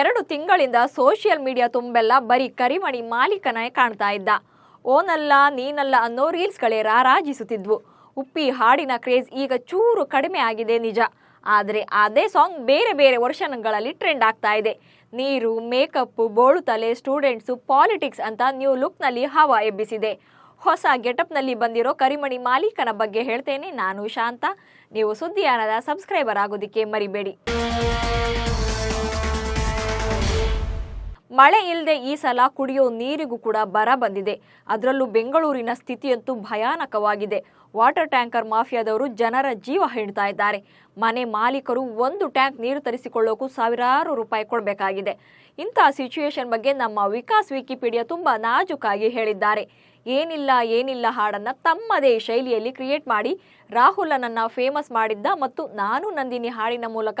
ಎರಡು ತಿಂಗಳಿಂದ social media ತುಂಬೆಲ್ಲ ಬರೀ ಕರಿಮಣಿ ಮಾಲೀಕನೇ ಕಾಣ್ತಾ ಇದ್ದ. ಓನಲ್ಲ, ನೀನಲ್ಲ ಅನ್ನೋ ರೀಲ್ಸ್ಗಳೇ ರಾರಾಜಿಸುತ್ತಿದ್ವು. ಉಪ್ಪಿ ಹಾಡಿನ ಕ್ರೇಜ್ ಈಗ ಚೂರು ಕಡಿಮೆ ಆಗಿದೆ ನಿಜ. ಆದರೆ ಅದೇ ಸಾಂಗ್ ಬೇರೆ ಬೇರೆ ವರ್ಷನ್ಗಳಲ್ಲಿ ಟ್ರೆಂಡ್ ಆಗ್ತಾ ಇದೆ. ನೀರು ಮೇಕಪ್ ಬೋಳು ತಲೆ ಸ್ಟೂಡೆಂಟ್ಸು, ಪಾಲಿಟಿಕ್ಸ್ ಅಂತ ನ್ಯೂ ಲುಕ್ನಲ್ಲಿ ಹವಾ ಎಬ್ಬಿಸಿದೆ. ಹೊಸ ಗೆಟಪ್ನಲ್ಲಿ ಬಂದಿರೋ ಕರಿಮಣಿ ಮಾಲೀಕನ ಬಗ್ಗೆ ಹೇಳ್ತೇನೆ ನಾನು ಶಾಂತ. ನೀವು ಸುದ್ದಿಯಾನದ ಸಬ್ಸ್ಕ್ರೈಬರ್ ಆಗೋದಕ್ಕೆ ಮರಿಬೇಡಿ. ಮಳೆ ಇಲ್ಲದೆ ಈ ಸಲ ಕುಡಿಯೋ ನೀರಿಗೂ ಕೂಡ ಬರ ಬಂದಿದೆ. ಅದರಲ್ಲೂ ಬೆಂಗಳೂರಿನ ಸ್ಥಿತಿಯಂತೂ ಭಯಾನಕವಾಗಿದೆ. ವಾಟರ್ ಟ್ಯಾಂಕರ್ ಮಾಫಿಯಾದವರು ಜನರ ಜೀವ ಹಿಡ್ತಾ ಇದ್ದಾರೆ. ಮನೆ ಮಾಲೀಕರು ಒಂದು ಟ್ಯಾಂಕ್ ನೀರು ತರಿಸಿಕೊಳ್ಳೋಕು ಸಾವಿರಾರು ರೂಪಾಯಿ ಕೊಡಬೇಕಾಗಿದೆ. ಇಂತಹ ಸಿಚುಯೇಷನ್ ಬಗ್ಗೆ ನಮ್ಮ ವಿಕಾಸ್ ವಿಕಿಪೀಡಿಯಾ ತುಂಬಾ ನಾಜುಕಾಗಿ ಹೇಳಿದ್ದಾರೆ. ಏನಿಲ್ಲ ಏನಿಲ್ಲ ಹಾಡನ್ನ ತಮ್ಮದೇ ಶೈಲಿಯಲ್ಲಿ ಕ್ರಿಯೇಟ್ ಮಾಡಿ ರಾಹುಲನನ್ನು ಫೇಮಸ್ ಮಾಡಿದ್ದ ಮತ್ತು ನಾನು ನಂದಿನಿ ಹಾಡಿನ ಮೂಲಕ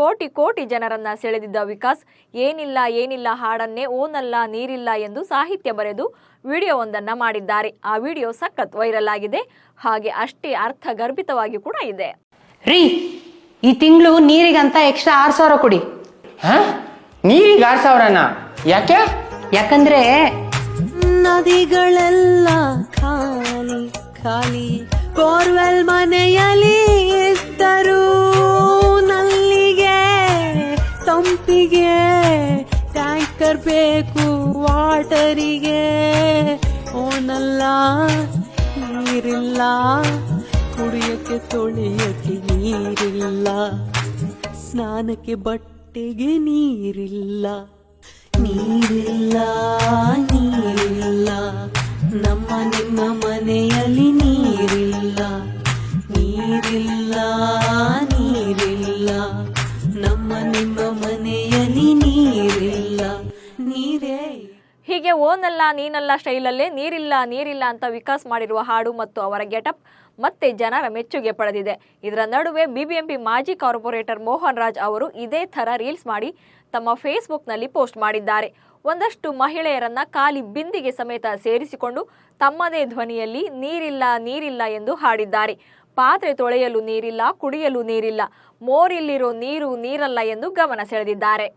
ಕೋಟಿ ಕೋಟಿ ಜನರನ್ನ ಸೆಳೆದಿದ್ದ ವಿಕಾಸ್ ಏನಿಲ್ಲ ಏನಿಲ್ಲ ಹಾಡನ್ನೇ ಓನಲ್ಲ ನೀರಿಲ್ಲ ಎಂದು ಸಾಹಿತ್ಯ ಬರೆದು ವಿಡಿಯೋವೊಂದನ್ನ ಮಾಡಿದ್ದಾರೆ. ಆ ವಿಡಿಯೋ ಸಖತ್ ವೈರಲ್ ಆಗಿದೆ. ಹಾಗೆ ಅಷ್ಟೇ ಅರ್ಥಗರ್ಭಿತವಾಗಿ ಕೂಡ ಇದೆ. ರೀ ಈ ತಿಂಗಳು ನೀರಿಗಂತ ಎಕ್ಸ್ಟ್ರಾ ಆರ್ ಸಾವಿರ ಕೊಡಿ. ಹ? ನೀರಿಗೆ ಆರ್ ಸಾವಿರನ? ಯಾಕೆ? ಯಾಕಂದ್ರೆ ನದಿಗಳೆಲ್ಲ ಖಾಲಿ ಖಾಲಿ ಬೋರ್ವೆಲ್ ಮನೆಯಲ್ಲಿ ಇದ್ದರು ಬೇಕು ವಾಟರಿಗೆ. ಓನಲ್ಲ, ನೀರಿಲ್ಲ ಕುಡಿಯಕ್ಕೆ ತೊಳೆಯಕ್ಕೆ ನೀರಿಲ್ಲ, ಸ್ನಾನಕ್ಕೆ ಬಟ್ಟೆಗೆ ನೀರಿಲ್ಲ. ನೀರಿಲ್ಲ ನೀರಿಲ್ಲ, ನಮ್ಮ ನಿಮ್ಮ ಮನೆಯಲ್ಲಿ ನೀರಿಲ್ಲ. ನೀರಿಲ್ಲ. ಓನಲ್ಲ, ನೀನಲ್ಲ ಸ್ಟೈಲಲ್ಲೇ ನೀರಿಲ್ಲ ನೀರಿಲ್ಲ ಅಂತ ವಿಕಾಸ್ ಮಾಡಿರುವ ಹಾಡು ಮತ್ತು ಅವರ ಗೆಟಪ್ ಮತ್ತೆ ಜನರ ಮೆಚ್ಚುಗೆ ಪಡೆದಿದೆ. ಇದರ ನಡುವೆ ಬಿಬಿಎಂಪಿ ಮಾಜಿ ಕಾರ್ಪೊರೇಟರ್ ಮೋಹನ್ ರಾಜ್ ಅವರು ಇದೇ ಥರ ರೀಲ್ಸ್ ಮಾಡಿ ತಮ್ಮ ಫೇಸ್ಬುಕ್ನಲ್ಲಿ ಪೋಸ್ಟ್ ಮಾಡಿದ್ದಾರೆ. ಒಂದಷ್ಟು ಮಹಿಳೆಯರನ್ನ ಖಾಲಿ ಬಿಂದಿಗೆ ಸಮೇತ ಸೇರಿಸಿಕೊಂಡು ತಮ್ಮದೇ ಧ್ವನಿಯಲ್ಲಿ ನೀರಿಲ್ಲ ನೀರಿಲ್ಲ ಎಂದು ಹಾಡಿದ್ದಾರೆ. ಪಾತ್ರೆ ತೊಳೆಯಲು ನೀರಿಲ್ಲ, ಕುಡಿಯಲು ನೀರಿಲ್ಲ, ಮೋರಿಲ್ಲಿರೋ ನೀರು ನೀರಲ್ಲ ಎಂದು ಗಮನ ಸೆಳೆದಿದ್ದಾರೆ.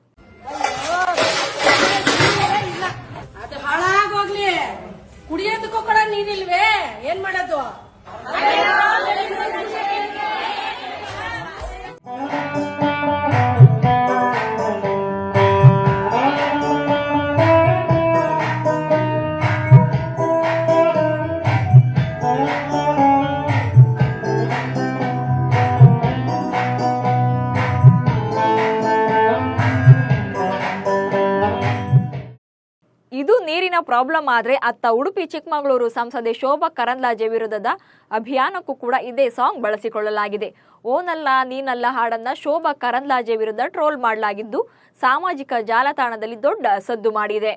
ನೀರಿನ ಪ್ರಾಬ್ಲಮ್ ಆದ್ರೆ ಅತ್ತ ಉಡುಪಿ ಚಿಕ್ಕಮಗಳೂರು ಸಂಸದೆ ಶೋಭಾ ಕರಂದ್ಲಾಜೆ ವಿರುದ್ಧದ ಅಭಿಯಾನಕ್ಕೂ ಕೂಡ ಇದೇ ಸಾಂಗ್ ಬಳಸಿಕೊಳ್ಳಲಾಗಿದೆ. ಓನಲ್ಲ, ನೀನಲ್ಲ ಹಾಡನ್ನ ಶೋಭಾ ಕರಂದ್ಲಾಜೆ ವಿರುದ್ಧ ಟ್ರೋಲ್ ಮಾಡಲಾಗಿದ್ದು ಸಾಮಾಜಿಕ ಜಾಲತಾಣದಲ್ಲಿ ದೊಡ್ಡ ಸದ್ದು ಮಾಡಿದೆ.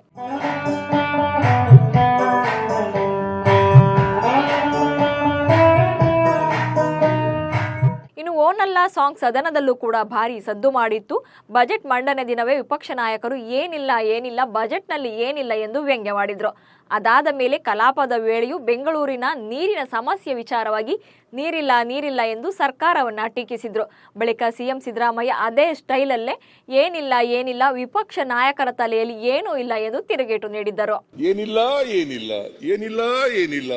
ಓನಲ್ಲ ಸಾಂಗ್ ಸದನದಲ್ಲೂ ಕೂಡ ಭಾರಿ ಸದ್ದು ಮಾಡಿತ್ತು. ಬಜೆಟ್ ಮಂಡನೆ ದಿನವೇ ವಿಪಕ್ಷ ನಾಯಕರು ಏನಿಲ್ಲ ಏನಿಲ್ಲ ಬಜೆಟ್ನಲ್ಲಿ ಏನಿಲ್ಲ ಎಂದು ವ್ಯಂಗ್ಯವಾಡಿದ್ರು ಅದಾದ ಮೇಲೆ ಕಲಾಪದ ವೇಳೆಯೂ ಬೆಂಗಳೂರಿನ ನೀರಿನ ಸಮಸ್ಯೆ ವಿಚಾರವಾಗಿ ನೀರಿಲ್ಲ ನೀರಿಲ್ಲ ಎಂದು ಸರ್ಕಾರವನ್ನ ಟೀಕಿಸಿದ್ರು. ಬಳಿಕ ಸಿಎಂ ಸಿದ್ದರಾಮಯ್ಯ ಅದೇ ಸ್ಟೈಲಲ್ಲೇ ಏನಿಲ್ಲ ಏನಿಲ್ಲ ವಿಪಕ್ಷ ನಾಯಕರ ತಲೆಯಲ್ಲಿ ಏನೂ ಇಲ್ಲ ಎಂದು ತಿರುಗೇಟು ನೀಡಿದ್ದರು. ಏನಿಲ್ಲ ಏನಿಲ್ಲ ಏನಿಲ್ಲ. ಏನಿಲ್ಲ.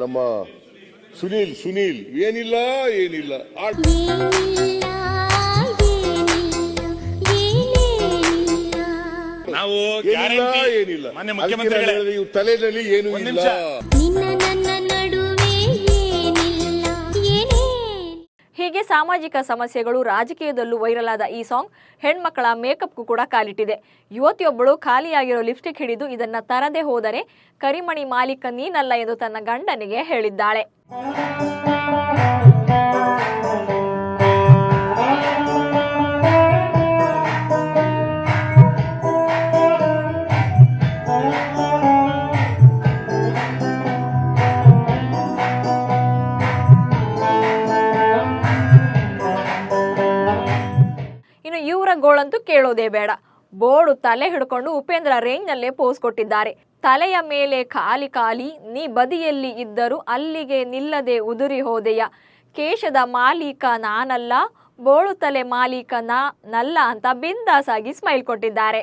ನಮ್ಮ ಸುನೀಲ್ ಸುನೀಲ್ ಏನಿಲ್ಲ ಏನಿಲ್ಲ. ನಾವು ಏನಿಲ್ಲ ಗ್ಯಾರಂಟಿ ಏನಿಲ್ಲ. ಮಾನ್ಯ ಅದಕ್ಕೆ ನಾನು ಮುಖ್ಯಮಂತ್ರಿಗಳೇ ಇವ್ರ ತಲೆಯಲ್ಲಿ ಏನು ಇಲ್ಲ. ಹೀಗೆ ಸಾಮಾಜಿಕ ಸಮಸ್ಯೆಗಳು ರಾಜಕೀಯದಲ್ಲೂ ವೈರಲ್ ಆದ ಈ ಸಾಂಗ್ ಹೆಣ್ಮಕ್ಕಳ ಮೇಕಪ್ಗೂ ಕೂಡ ಕಾಲಿಟ್ಟಿದೆ. ಯುವತಿಯೊಬ್ಬಳು ಖಾಲಿಯಾಗಿರೋ ಲಿಪ್ಸ್ಟಿಕ್ ಹಿಡಿದು ಇದನ್ನ ತರದೆ ಹೋದರೆ ಕರಿಮಣಿ ಮಾಲೀಕ ನೀನಲ್ಲ ಎಂದು ತನ್ನ ಗಂಡನಿಗೆ ಹೇಳಿದ್ದಾಳೆ. ಗೋಳಂತೂ ಕೇಳೋದೇ ಬೇಡ. ಬೋರ್ಡು ತಲೆ ಹಿಡ್ಕೊಂಡು ಉಪೇಂದ್ರ ರೇಂಜ್ನಲ್ಲೇ ಪೋಸ್ ಕೊಟ್ಟಿದ್ದಾರೆ. ತಲೆಯ ಮೇಲೆ ಖಾಲಿ ಖಾಲಿ, ನೀ ಬದಿಯಲ್ಲಿ ಇದ್ದರೂ ಅಲ್ಲಿಗೆ ನಿಲ್ಲದೆ ಉದುರಿ ಹೋದೆಯ? ಕೇಶದ ಮಾಲೀಕ ನಾನಲ್ಲ, ಬೋಳು ತಲೆ ಮಾಲೀಕ ನಾ ನಲ್ಲ ಅಂತ ಬಿಂದಾಸಾಗಿ ಸ್ಮೈಲ್ ಕೊಟ್ಟಿದ್ದಾರೆ.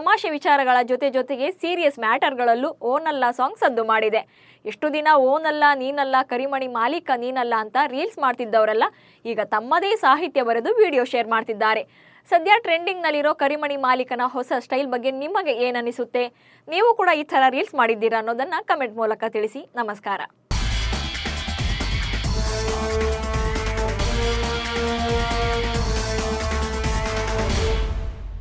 ತಮಾಷೆ ವಿಚಾರಗಳ ಜೊತೆ ಜೊತೆಗೆ ಸೀರಿಯಸ್ ಮ್ಯಾಟರ್ಗಳಲ್ಲೂ ಓನಲ್ಲ ಸಾಂಗ್ ಸದ್ದು ಮಾಡಿದೆ. ಎಷ್ಟು ದಿನ ಓನಲ್ಲ, ನೀನಲ್ಲ, ಕರಿಮಣಿ ಮಾಲೀಕ, ನೀನಲ್ಲ ಅಂತ ರೀಲ್ಸ್ ಮಾಡ್ತಿದ್ದವರೆಲ್ಲ, ಈಗ ತಮ್ಮದೇ ಸಾಹಿತ್ಯ ಬರೆದು ವಿಡಿಯೋ ಶೇರ್ ಮಾಡ್ತಿದ್ದಾರೆ. ಸದ್ಯ ಟ್ರೆಂಡಿಂಗ್ನಲ್ಲಿರೋ ಕರಿಮಣಿ ಮಾಲೀಕನ ಹೊಸ ಸ್ಟೈಲ್ ಬಗ್ಗೆ ನಿಮಗೆ ಏನನಿಸುತ್ತೆ ನೀವು ಕೂಡ ಈ ಥರ ರೀಲ್ಸ್ ಮಾಡಿದ್ದೀರಾ ಅನ್ನೋದನ್ನ ಕಮೆಂಟ್ ಮೂಲಕ ತಿಳಿಸಿ. ನಮಸ್ಕಾರ.